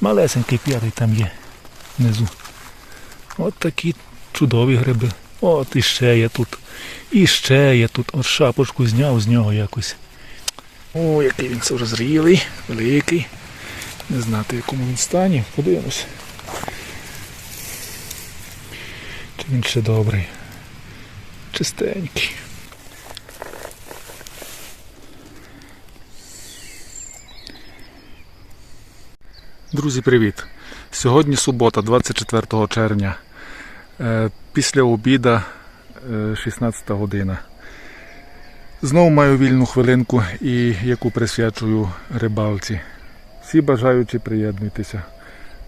Малесенький п'ятий там є внизу. От такі чудові гриби. От іще є тут. І ще є тут. От шапочку зняв з нього якось. О, який він це зрілий, великий. Не знати, в якому він стані. Подивимось. Чи він ще добрий. Чистенький. Друзі, привіт! Сьогодні субота, 24 червня. Е, Після обіда е, 16 година. Знову маю вільну хвилинку, і яку присвячую рибалці. Всі бажаючі приєднуйтеся.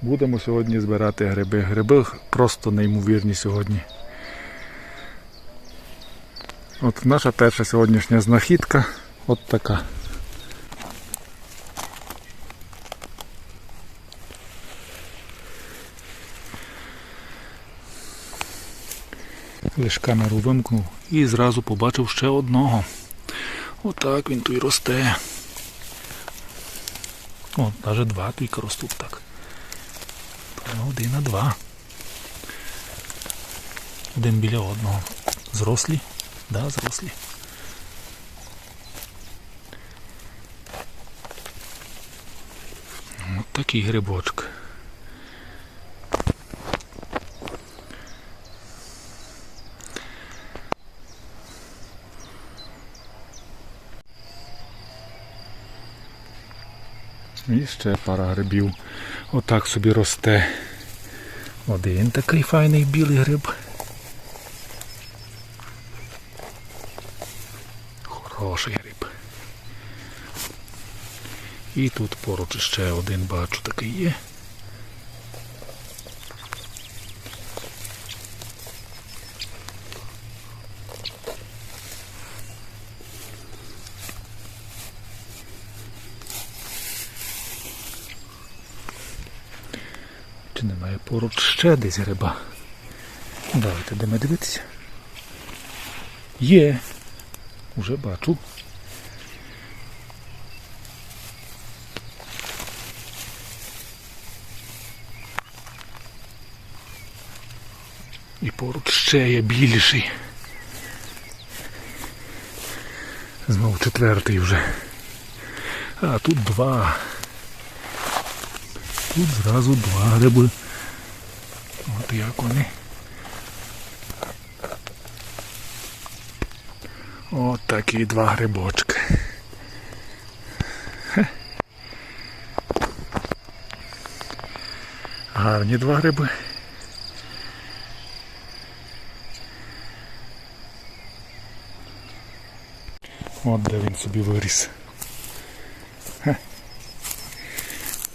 Будемо сьогодні збирати гриби. Гриби просто неймовірні сьогодні. От наша перша сьогоднішня знахідка от така. Лиш камеру вимкнув і зразу побачив ще одного. Отак він і росте. О, навіть два тільки ростуть так. Один, а два. Один біля одного. Зрослі? Да, зрослі. От такий грибочок. І ще пара грибів. Отак собі росте. Один такий файний білий гриб. Хороший гриб. І тут поруч ще один бачу такий є. Чи немає поруч ще десь гриба? Давайте де ми дивитися. Є. Уже бачу. І поруч ще є більший. Знову четвертий вже. А тут два. Тут зразу два гриби. От як вони. От такі два грибочки. Хе. Гарні два гриби. От де він собі виріс. Хе.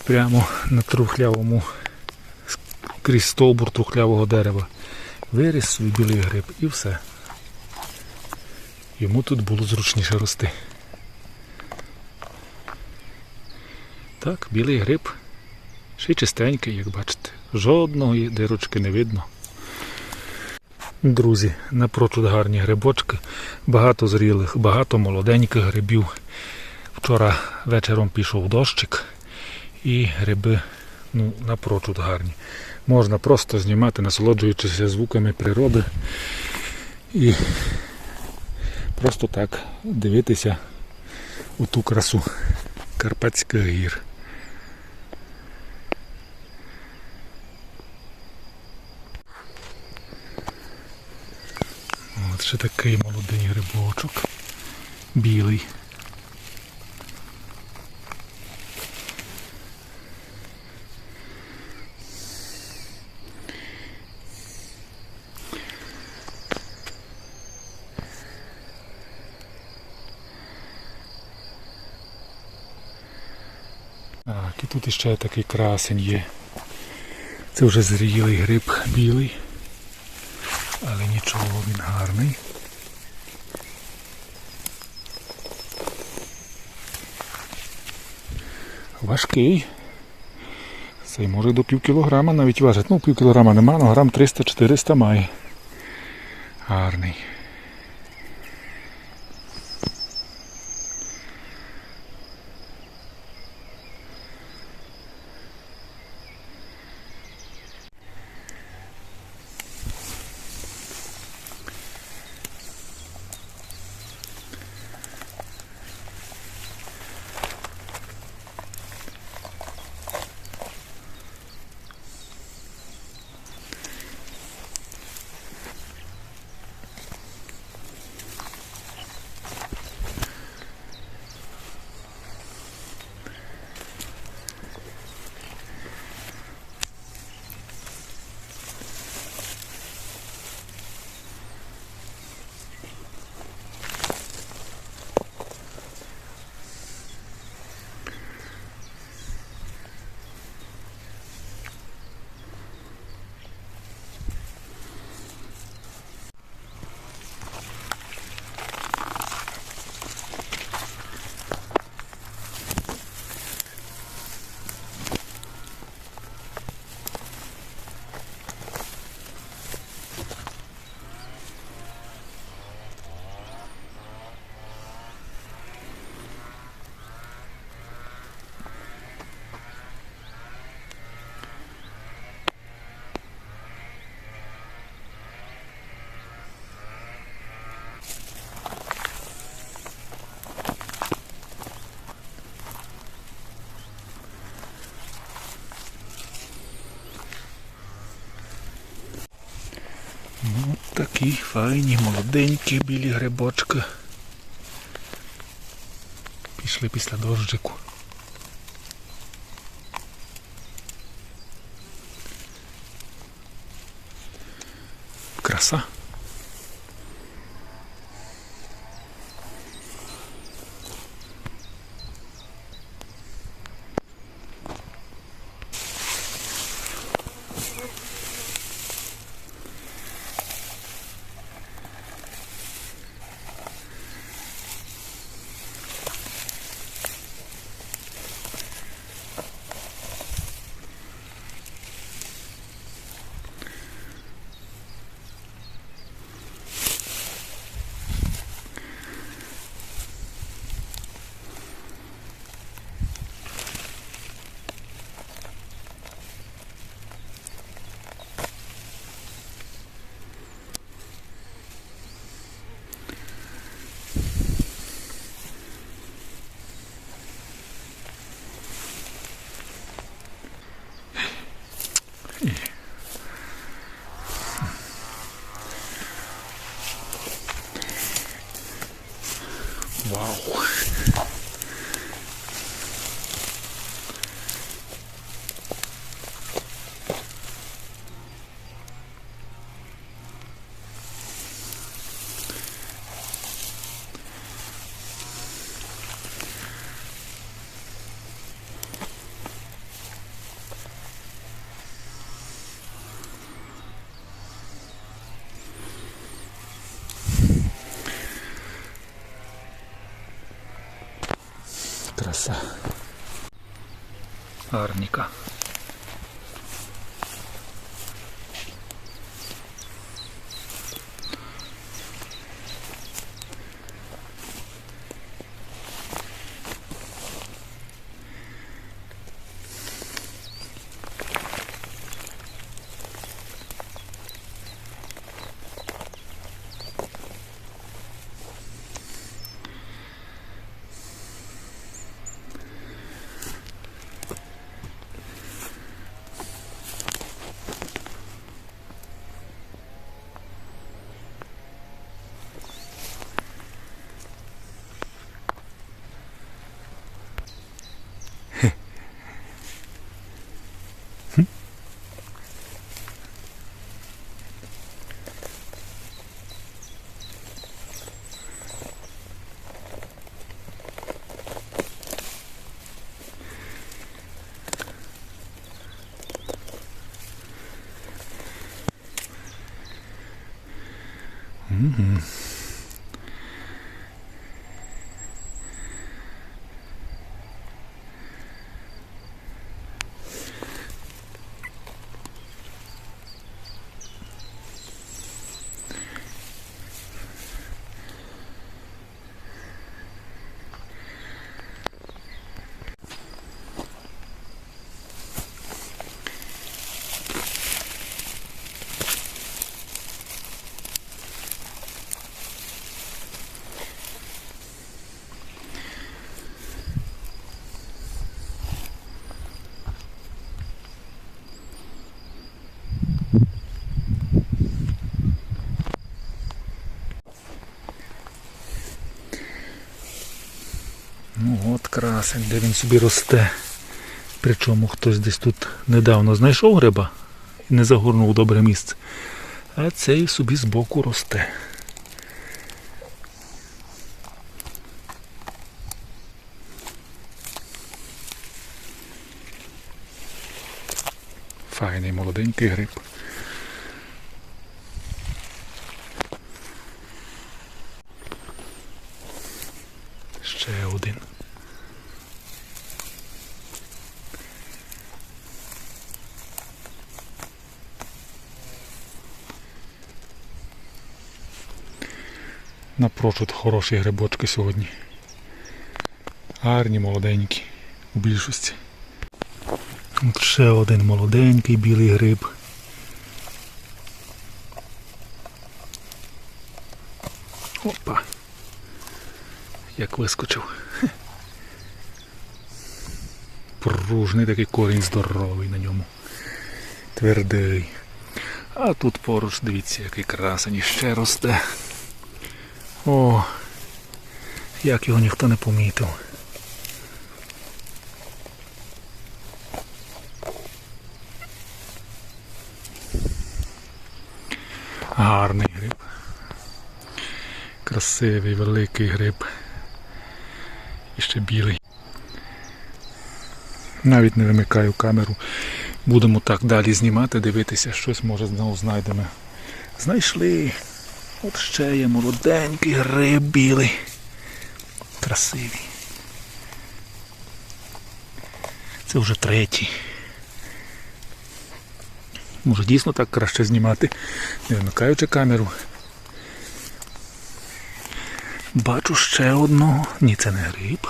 Прямо на трухлявому крізь стовбур трухлявого дерева. Виріс свій білий гриб і все. Йому тут було зручніше рости. Так, білий гриб. Ще чистенький, як бачите. Жодної дирочки не видно. Друзі, напрочуд гарні грибочки, багато зрілих, багато молоденьких грибів. Вчора вечором пішов дощик і гриби ну, напрочуд гарні. Можна просто знімати, насолоджуючися звуками природи і просто так дивитися у ту красу Карпатських гір. Ще такий молодий грибочок. Білий. Так, і тут іще такий красень є. Це вже зрілий гриб білий. Але нічого він гарний. Важкий. Цей може до пів кілограма навіть важить. Ну, пів кілограма нема, але грам 300-400 має. Гарний. Такі файні, молоденькі білі грибочки. Пішли після дощику. Краса. Вау. Краса. Арніка. Ну от красень, де він собі росте. Причому хтось десь тут недавно знайшов гриба і не загорнув добре місце. А цей собі збоку росте. Файний молоденький гриб. Ще один. Напрочуд хороші грибочки сьогодні. Гарні, молоденькі, у більшості. От ще один молоденький білий гриб. Опа. Як вискочив. Пружний такий корінь здоровий на ньому. Твердий. А тут поруч, дивіться, який красень ще росте. О, як його ніхто не помітив. Гарний гриб. Красивий, великий гриб. І ще білий. Навіть не вимикаю камеру. Будемо так далі знімати, дивитися, щось може знову знайдемо. Знайшли. От ще є молоденький гриб білий. Красивий. Це вже третій. Може дійсно так краще знімати, не вимикаючи камеру. Бачу ще одного. Ні, це не гриб.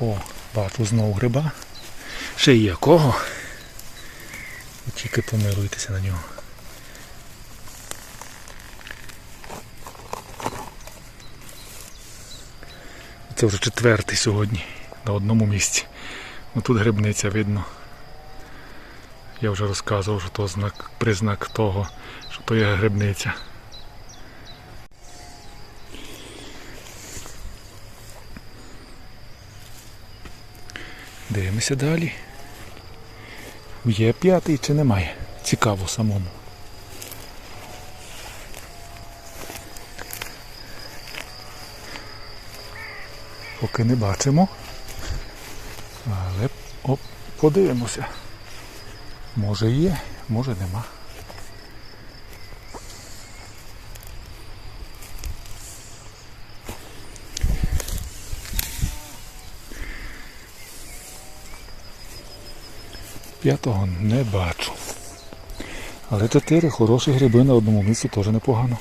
О, бачу знову гриба. Ще й якого. Тільки помилуйтеся на нього. Це вже четвертий сьогодні на одному місці. Ну тут грибниця видно. Я вже розказував, що то знак, признак того, що то є грибниця. Дивимося далі. Є п'ятий чи немає? Цікаво самому. Поки не бачимо. Але оп, подивимося. Може є, може нема. П'ятого не бачу. Але чотири хороші гриби на одному місці теж непогано.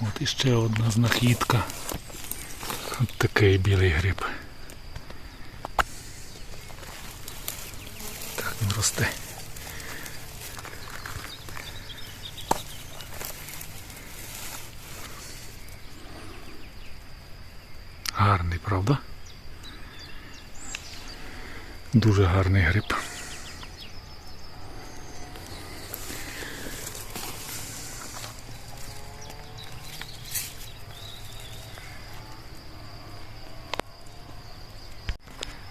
От іще одна знахідка. От такий білий гриб. Так він росте. Гарний, правда? Дуже гарний гриб.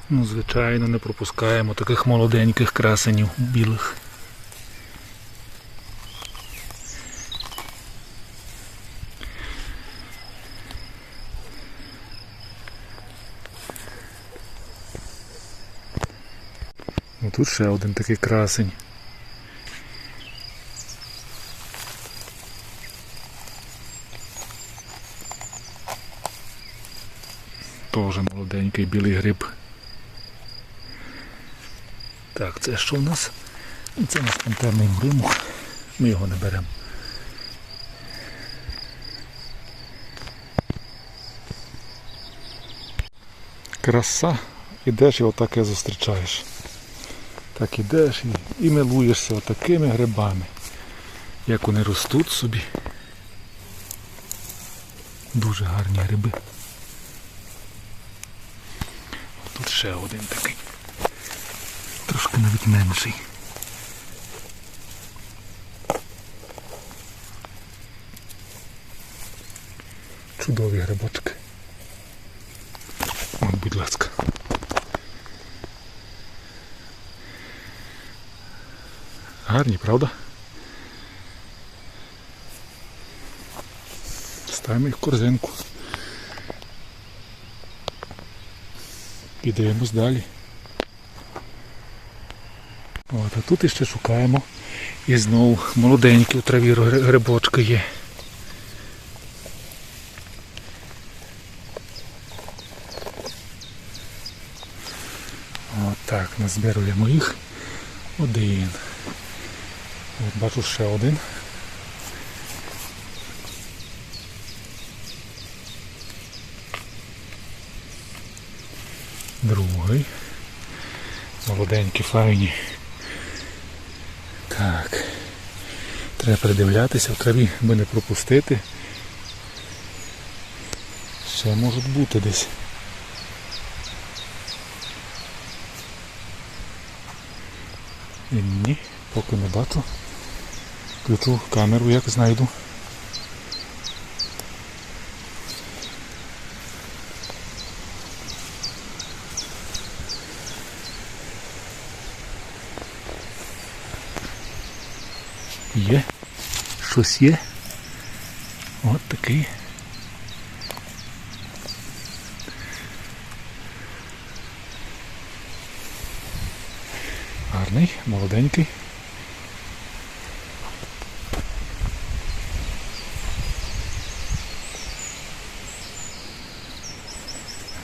Ну, звичайно, не пропускаємо таких молоденьких красенів білих. Тут ще один такий красень. Тоже молоденький білий гриб. Так, це що у нас? Це у нас пантерний муриму. Ми його не беремо. Краса, ідеш і отаке зустрічаєш. Так ідеш і, і милуєшся отакими грибами, як вони ростуть собі. Дуже гарні гриби. Тут ще один такий. Трошки навіть менший. Чудові грибочки. От, будь ласка. Гарні, правда? Ставимо їх в корзинку. І далі. От, а тут іще шукаємо. І знову молоденькі у траві гри- грибочки є. От так, назбируємо їх. Один. Бачу ще один. Другий. Молоденькі, файні. Так. Треба придивлятися в траві, аби не пропустити. Ще можуть бути десь. І Ні, поки не бачу. Включу камеру, як знайду. Є. Щось є. От такий. Гарний, молоденький.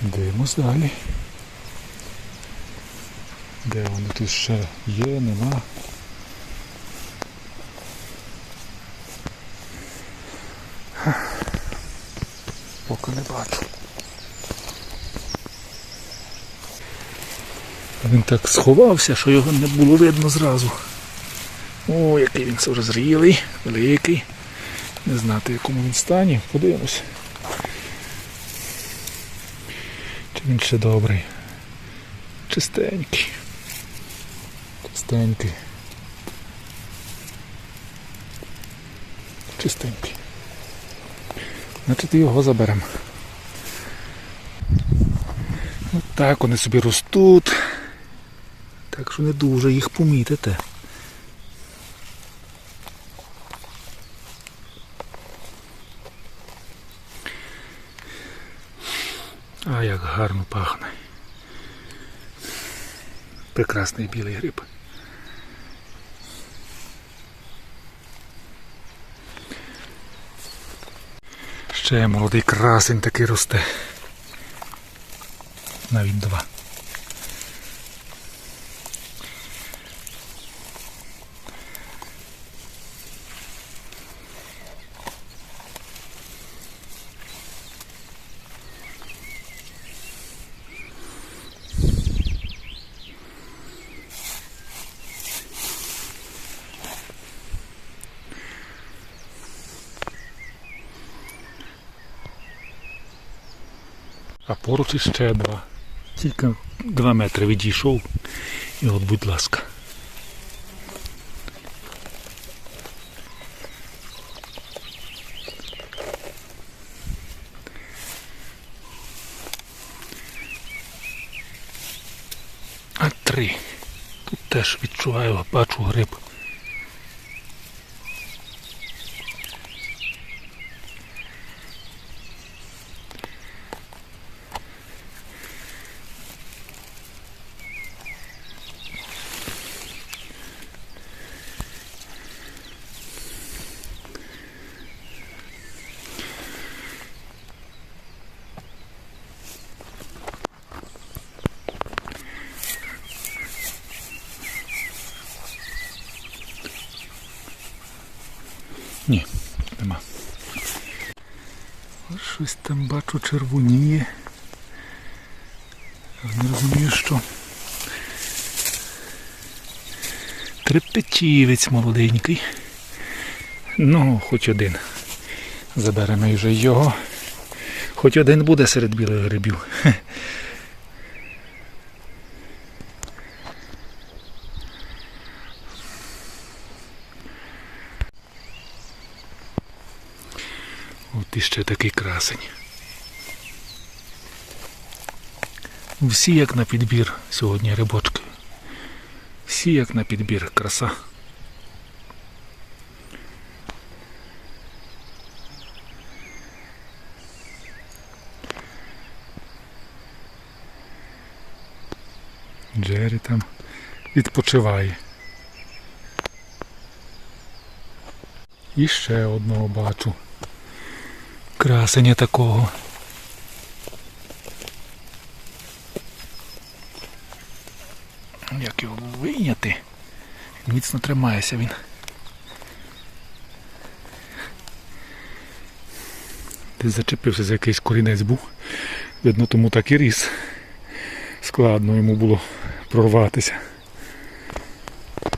Дивимось далі. Де вони тут ще є, нема. Поки не бачу. Він так сховався, що його не було видно зразу. О, який він все розрілий, великий. Не знати, в якому він стані. Подивимось. Чи він ще добрий? Чистенький. Чистенький. Чистенький. Значить його заберемо. От так вони собі ростуть. Так що не дуже їх помітите. А як гарно пахне. Прекрасний білий гриб. Ще молодий красень такий росте. Навіть два. Поруч іще два. Тільки два метри відійшов. І от, будь ласка. А три. Тут теж відчуваю, бачу гриб. Ні, нема. Ось Щось там бачу червоніє. Не розумію, що. Трепетівець молоденький. Ну, хоч один. Заберемо вже його. Хоч один буде серед білих грибів. Хе. От іще такий красень. Всі як на підбір сьогодні рибочки. Всі як на підбір, краса. Джері там відпочиває. І ще одного бачу. Красення такого. Як його вийняти? Міцно тримається він. Десь зачепився за якийсь корінець був. Видно, тому так і ріс. Складно йому було прорватися.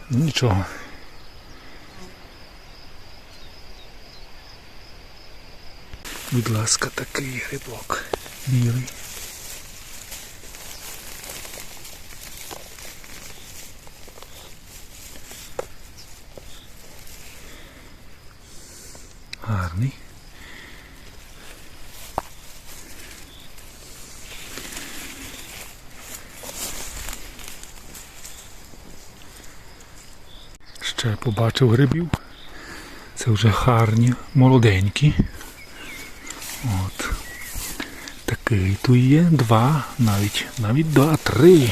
Ну, Нічого. Будь ласка, такий грибок білий. Гарний. Ще побачив грибів. Це вже гарні, молоденькі. Такий тут є, два, навіть, навіть два, три.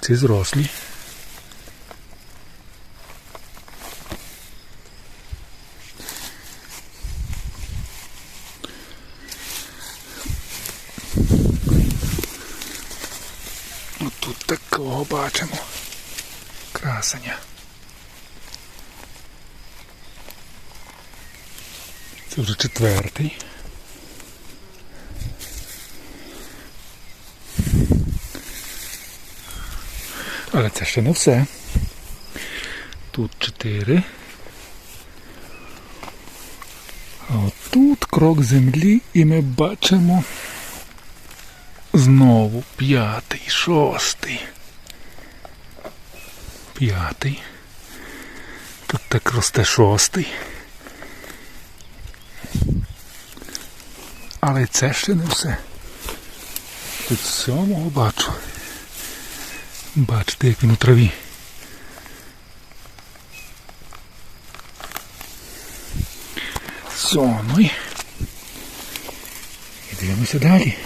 Ці зрослі. Отут такого бачимо. Красення. Це вже четвертий. Але це ще не все. Тут чотири. А от тут крок землі і ми бачимо знову п'ятий, шостий. П'ятий. Тут так росте шостий. Але це ще не все. Тут сьомого бачу. Бачите, як він у траві. Сьомий. І дивимося далі.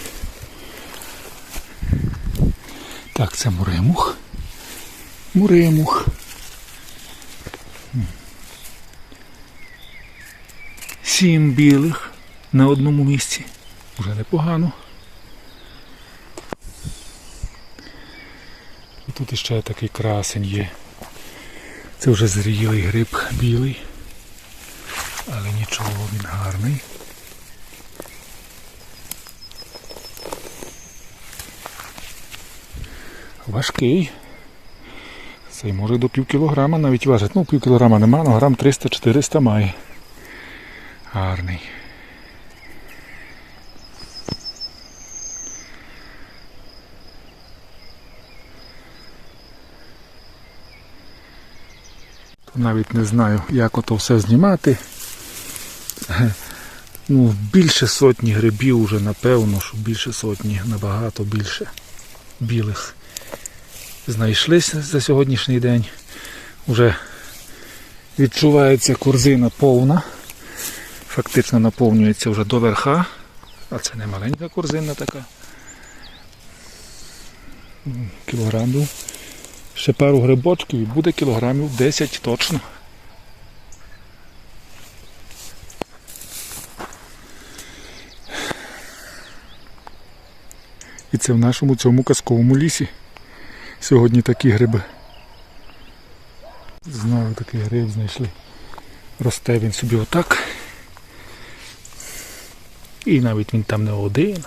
Так, це муремух. Муремух. Сім білих на одному місці. Уже непогано. І тут іще такий красень є. Це вже зрілий гриб білий. Але нічого, він гарний. Важкий. Цей може до пів кілограма навіть важить. Ну, пів кілограма нема, але грам 300-400 має. Гарний. Навіть не знаю, як ото все знімати. Ну, більше сотні грибів вже, напевно, що більше сотні, набагато більше білих знайшлися за сьогоднішній день. Уже відчувається корзина повна. Фактично наповнюється вже до верха. А це не маленька корзина така. М, Кілограмів. Ще пару грибочків і буде кілограмів 10 точно. І це в нашому цьому казковому лісі. Сьогодні такі гриби. Знову такий гриб знайшли. Росте він собі отак. І навіть він там не один.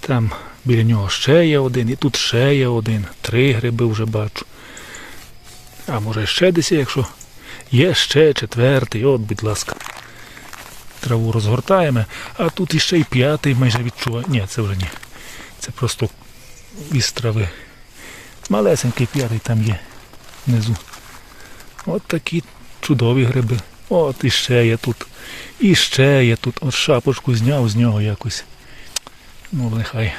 Там біля нього ще є один, і тут ще є один. Три гриби вже бачу. А може ще десь, якщо є ще четвертий, от, будь ласка. Траву розгортаємо, а тут іще й п'ятий майже відчуває. Ні, це вже ні. Це просто із трави. Малесенький п'ятий там є внизу. От такі чудові гриби. От іще є тут. І ще є тут. От шапочку зняв з нього якось. Ну, нехай.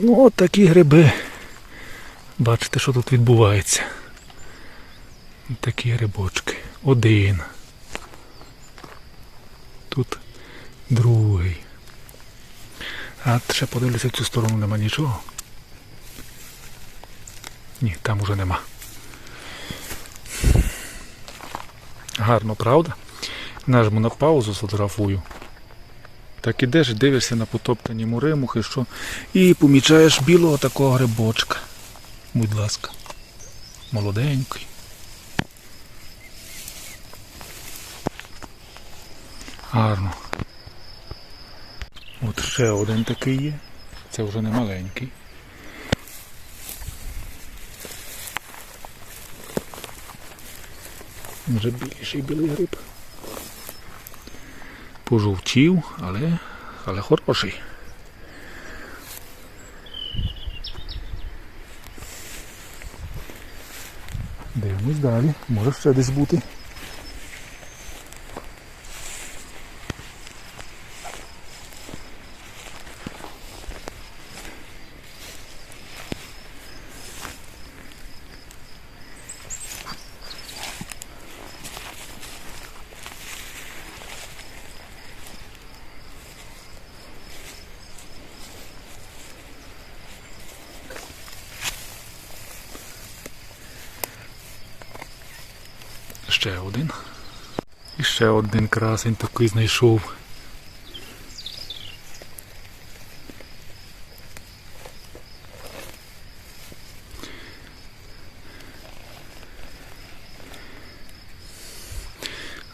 Ну, от такі гриби. Бачите, що тут відбувається. Такі грибочки. Один. Тут другий. А ще подивлюся в цю сторону нема нічого. Ні, там уже нема. Гарно, правда? Нажму на паузу, сфотографую. Так ідеш, дивишся на потоптані муримухи, що і помічаєш білого такого грибочка. Будь ласка. Молоденький. Гарно. От ще один такий є. Це вже не маленький. Вже більший білий гриб пожовтів, але, але хороший. Дивимось далі, може ще десь бути. Ще один. І ще один красень такий знайшов.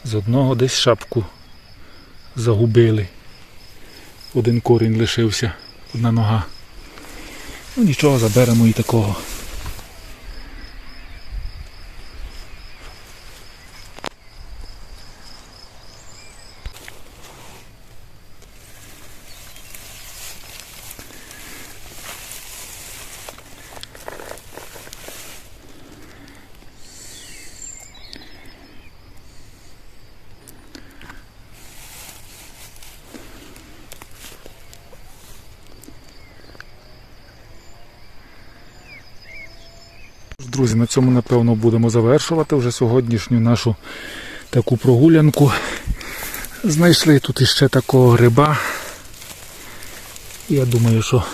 З одного десь шапку загубили. Один корінь лишився, одна нога. Ну нічого, заберемо і такого. Друзі, на цьому напевно будемо завершувати вже сьогоднішню нашу таку прогулянку. Знайшли тут іще такого гриба. Я думаю, що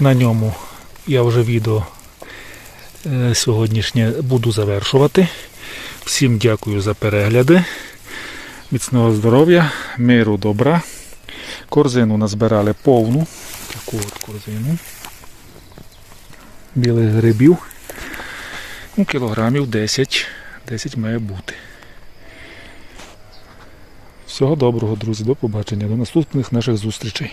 на ньому я вже відео е, сьогоднішнє буду завершувати. Всім дякую за перегляди. Міцного здоров'я, миру, добра. Корзину назбирали повну. Таку от корзину білих грибів. Ну, кілограмів 10. 10 має бути. Всього доброго, друзі, до побачення, до наступних наших зустрічей.